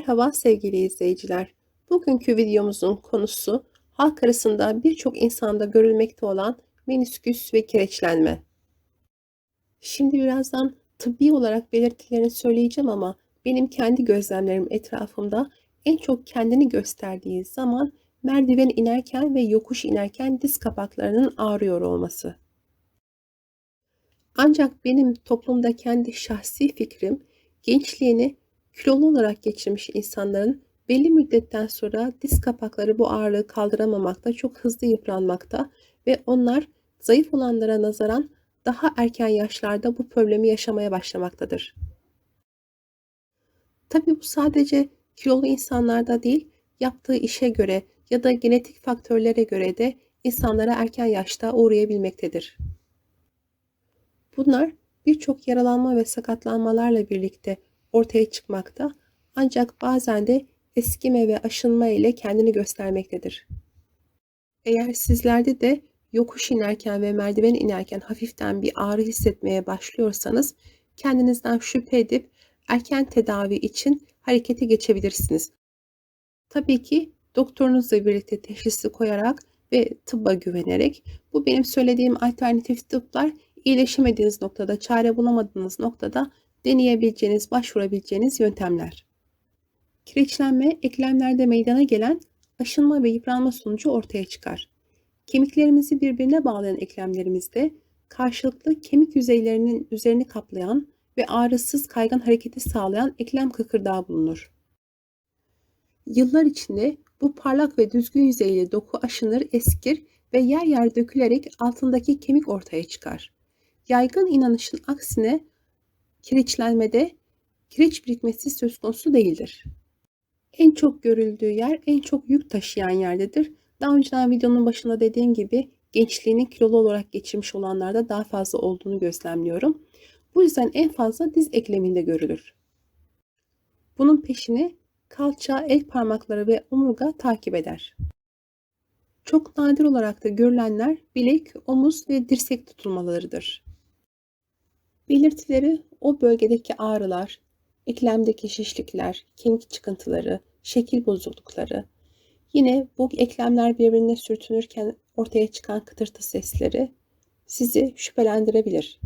Merhaba sevgili izleyiciler. Bugünkü videomuzun konusu halk arasında birçok insanda görülmekte olan menisküs ve kireçlenme. Şimdi birazdan tıbbi olarak belirtilerini söyleyeceğim ama benim kendi gözlemlerim etrafımda en çok kendini gösterdiği zaman merdiven inerken ve yokuş inerken diz kapaklarının ağrıyor olması. Ancak benim toplumda kendi şahsi fikrim gençliğini kilolu olarak geçirmiş insanların belli müddetten sonra diz kapakları bu ağırlığı kaldıramamakta, çok hızlı yıpranmakta ve onlar zayıf olanlara nazaran daha erken yaşlarda bu problemi yaşamaya başlamaktadır. Tabii bu sadece kilolu insanlarda değil, yaptığı işe göre ya da genetik faktörlere göre de insanlara erken yaşta uğrayabilmektedir. Bunlar birçok yaralanma ve sakatlanmalarla birlikte ortaya çıkmakta ancak bazen de eskime ve aşınma ile kendini göstermektedir. Eğer sizlerde de yokuş inerken ve merdiven inerken hafiften bir ağrı hissetmeye başlıyorsanız kendinizden şüphe edip erken tedavi için harekete geçebilirsiniz. Tabii ki doktorunuzla birlikte teşhisi koyarak ve tıbba güvenerek bu benim söylediğim alternatif tıplar iyileşemediğiniz noktada, çare bulamadığınız noktada deneyebileceğiniz, başvurabileceğiniz yöntemler. Kireçlenme eklemlerde meydana gelen aşınma ve yıpranma sonucu ortaya çıkar. Kemiklerimizi birbirine bağlayan eklemlerimizde karşılıklı kemik yüzeylerinin üzerini kaplayan ve ağrısız kaygan hareketi sağlayan eklem kıkırdağı bulunur. Yıllar içinde bu parlak ve düzgün yüzeyli doku aşınır, eskir ve yer yer dökülerek altındaki kemik ortaya çıkar. Yaygın inanışın aksine kireçlenmede kireç birikmesi söz konusu değildir. En çok görüldüğü yer en çok yük taşıyan yerdedir. Daha önceden videonun başında dediğim gibi gençliğini kilolu olarak geçirmiş olanlarda daha fazla olduğunu gözlemliyorum. Bu yüzden en fazla diz ekleminde görülür. Bunun peşini kalça, el parmakları ve omurga takip eder. Çok nadir olarak da görülenler bilek, omuz ve dirsek tutulmalarıdır. Belirtileri o bölgedeki ağrılar, eklemdeki şişlikler, kemik çıkıntıları, şekil bozuklukları, yine bu eklemler birbirine sürtünürken ortaya çıkan kıtırtı sesleri sizi şüphelendirebilir.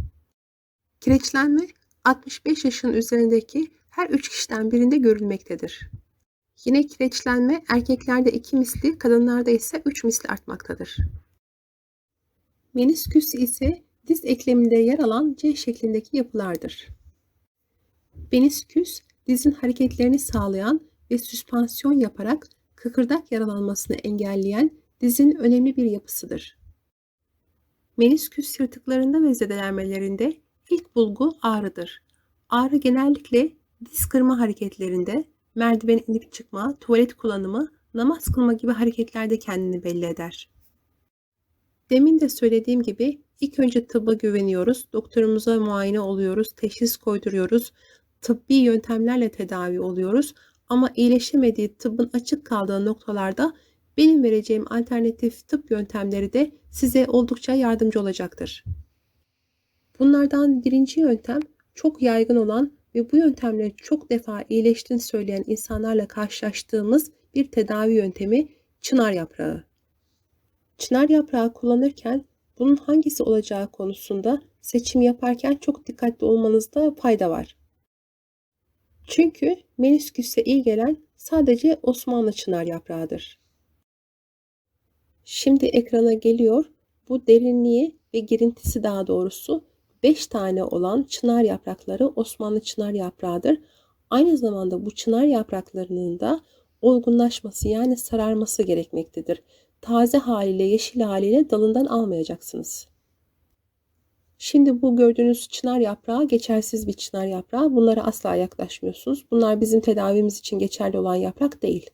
Kireçlenme 65 yaşın üzerindeki her 3 kişiden birinde görülmektedir. Yine kireçlenme erkeklerde 2 misli, kadınlarda ise 3 misli artmaktadır. Menisküs ise diz ekleminde yer alan C şeklindeki yapılardır. Menisküs, dizin hareketlerini sağlayan ve süspansiyon yaparak kıkırdak yaralanmasını engelleyen dizin önemli bir yapısıdır. Menisküs yırtıklarında ve zedelenmelerinde ilk bulgu ağrıdır. Ağrı genellikle diz kırma hareketlerinde, merdiven inip çıkma, tuvalet kullanımı, namaz kılma gibi hareketlerde kendini belli eder. Demin de söylediğim gibi ilk önce tıbba güveniyoruz. Doktorumuza muayene oluyoruz, teşhis koyduruyoruz. Tıbbi yöntemlerle tedavi oluyoruz. Ama iyileşemediği tıbbın açık kaldığı noktalarda benim vereceğim alternatif tıp yöntemleri de size oldukça yardımcı olacaktır. Bunlardan birinci yöntem çok yaygın olan ve bu yöntemle çok defa iyileştiğini söyleyen insanlarla karşılaştığımız bir tedavi yöntemi çınar yaprağı. Çınar yaprağı kullanırken bunun hangisi olacağı konusunda seçim yaparken çok dikkatli olmanızda fayda var. Çünkü menisküse iyi gelen sadece Osmanlı çınar yaprağıdır. Şimdi ekrana geliyor. Bu derinliği ve girintisi daha doğrusu 5 tane olan çınar yaprakları Osmanlı çınar yaprağıdır. Aynı zamanda bu çınar yapraklarının da olgunlaşması yani sararması gerekmektedir taze haliyle, yeşil haliyle dalından almayacaksınız. Şimdi bu gördüğünüz çınar yaprağı geçersiz bir çınar yaprağı. Bunlara asla yaklaşmıyorsunuz. Bunlar bizim tedavimiz için geçerli olan yaprak değil.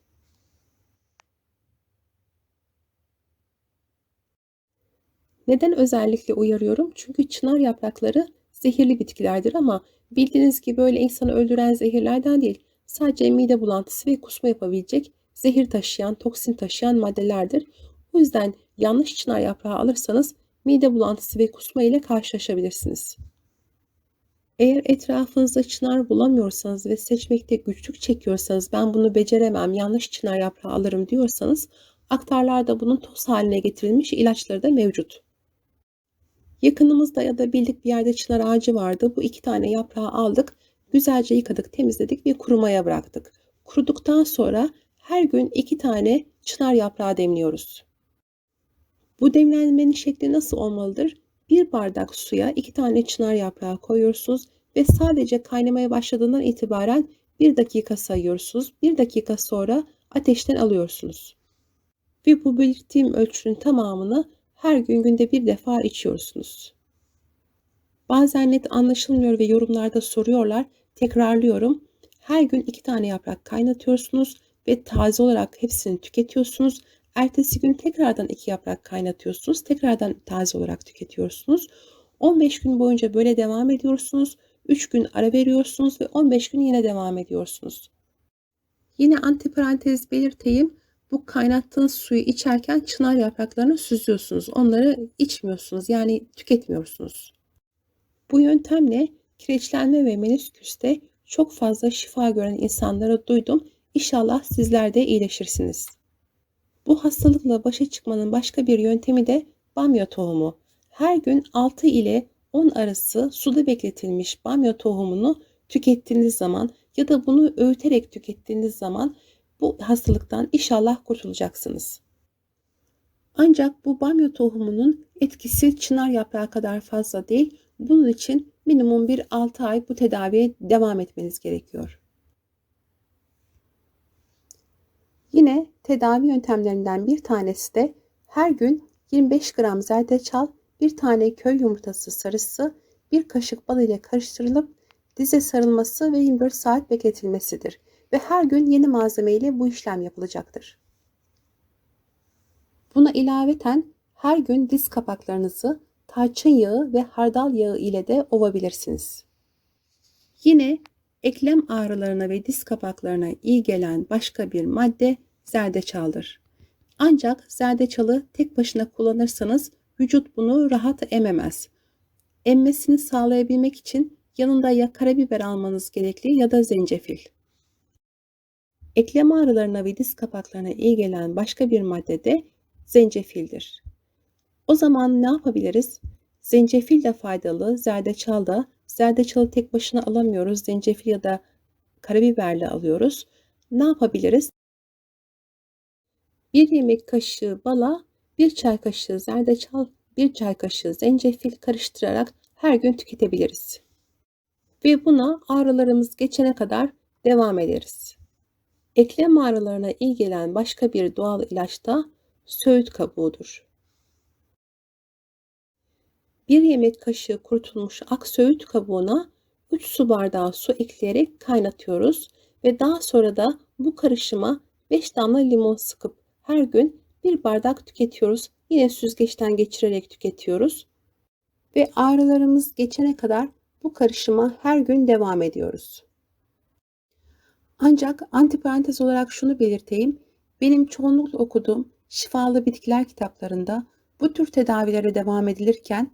Neden özellikle uyarıyorum? Çünkü çınar yaprakları zehirli bitkilerdir ama bildiğiniz gibi böyle insanı öldüren zehirlerden değil. Sadece mide bulantısı ve kusma yapabilecek zehir taşıyan, toksin taşıyan maddelerdir. O yüzden yanlış çınar yaprağı alırsanız mide bulantısı ve kusma ile karşılaşabilirsiniz. Eğer etrafınızda çınar bulamıyorsanız ve seçmekte güçlük çekiyorsanız ben bunu beceremem, yanlış çınar yaprağı alırım diyorsanız aktarlarda bunun toz haline getirilmiş ilaçları da mevcut. Yakınımızda ya da bildik bir yerde çınar ağacı vardı. Bu iki tane yaprağı aldık, güzelce yıkadık, temizledik ve kurumaya bıraktık. Kuruduktan sonra her gün iki tane çınar yaprağı demliyoruz. Bu demlenmenin şekli nasıl olmalıdır? Bir bardak suya iki tane çınar yaprağı koyuyorsunuz ve sadece kaynamaya başladığından itibaren bir dakika sayıyorsunuz. Bir dakika sonra ateşten alıyorsunuz. Ve bu belirttiğim ölçünün tamamını her gün günde bir defa içiyorsunuz. Bazen net anlaşılmıyor ve yorumlarda soruyorlar. Tekrarlıyorum. Her gün iki tane yaprak kaynatıyorsunuz ve taze olarak hepsini tüketiyorsunuz. Ertesi gün tekrardan iki yaprak kaynatıyorsunuz. Tekrardan taze olarak tüketiyorsunuz. 15 gün boyunca böyle devam ediyorsunuz. 3 gün ara veriyorsunuz ve 15 gün yine devam ediyorsunuz. Yine antiparantez belirteyim. Bu kaynattığınız suyu içerken çınar yapraklarını süzüyorsunuz. Onları içmiyorsunuz yani tüketmiyorsunuz. Bu yöntemle kireçlenme ve menisküste çok fazla şifa gören insanları duydum. İnşallah sizler de iyileşirsiniz. Bu hastalıkla başa çıkmanın başka bir yöntemi de bamya tohumu. Her gün 6 ile 10 arası suda bekletilmiş bamya tohumunu tükettiğiniz zaman ya da bunu öğüterek tükettiğiniz zaman bu hastalıktan inşallah kurtulacaksınız. Ancak bu bamya tohumunun etkisi çınar yaprağı kadar fazla değil. Bunun için minimum bir 6 ay bu tedaviye devam etmeniz gerekiyor. Yine tedavi yöntemlerinden bir tanesi de her gün 25 gram zerdeçal, bir tane köy yumurtası sarısı, bir kaşık bal ile karıştırılıp dize sarılması ve 24 saat bekletilmesidir ve her gün yeni malzeme ile bu işlem yapılacaktır. Buna ilaveten her gün diz kapaklarınızı tarçın yağı ve hardal yağı ile de ovabilirsiniz. Yine eklem ağrılarına ve diz kapaklarına iyi gelen başka bir madde zerdeçaldır. Ancak zerdeçalı tek başına kullanırsanız vücut bunu rahat ememez. Emmesini sağlayabilmek için yanında ya karabiber almanız gerekli ya da zencefil. Eklem ağrılarına ve diz kapaklarına iyi gelen başka bir madde de zencefildir. O zaman ne yapabiliriz? Zencefil de faydalı, zerdeçal da. Zerdeçalı tek başına alamıyoruz. Zencefil ya da karabiberle alıyoruz. Ne yapabiliriz? Bir yemek kaşığı bala, bir çay kaşığı zerdeçal, bir çay kaşığı zencefil karıştırarak her gün tüketebiliriz. Ve buna ağrılarımız geçene kadar devam ederiz. Eklem ağrılarına iyi gelen başka bir doğal ilaç da söğüt kabuğudur. Bir yemek kaşığı kurutulmuş ak söğüt kabuğuna 3 su bardağı su ekleyerek kaynatıyoruz ve daha sonra da bu karışıma 5 damla limon sıkıp her gün bir bardak tüketiyoruz. Yine süzgeçten geçirerek tüketiyoruz. Ve ağrılarımız geçene kadar bu karışıma her gün devam ediyoruz. Ancak antiparantez olarak şunu belirteyim. Benim çoğunlukla okuduğum şifalı bitkiler kitaplarında bu tür tedavilere devam edilirken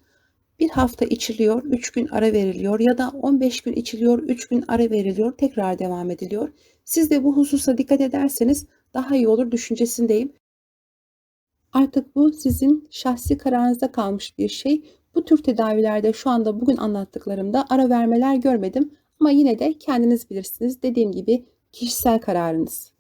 bir hafta içiliyor, 3 gün ara veriliyor ya da 15 gün içiliyor, 3 gün ara veriliyor, tekrar devam ediliyor. Siz de bu hususa dikkat ederseniz daha iyi olur düşüncesindeyim. Artık bu sizin şahsi kararınızda kalmış bir şey. Bu tür tedavilerde şu anda bugün anlattıklarımda ara vermeler görmedim ama yine de kendiniz bilirsiniz. Dediğim gibi kişisel kararınız.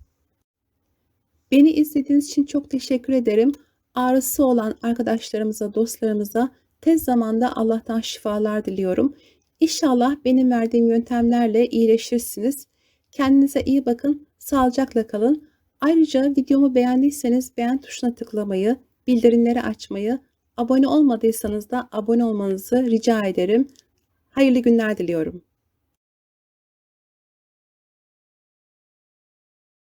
Beni izlediğiniz için çok teşekkür ederim. Ağrısı olan arkadaşlarımıza, dostlarımıza tez zamanda Allah'tan şifalar diliyorum. İnşallah benim verdiğim yöntemlerle iyileşirsiniz. Kendinize iyi bakın, sağlıcakla kalın. Ayrıca videomu beğendiyseniz beğen tuşuna tıklamayı, bildirimleri açmayı, abone olmadıysanız da abone olmanızı rica ederim. Hayırlı günler diliyorum.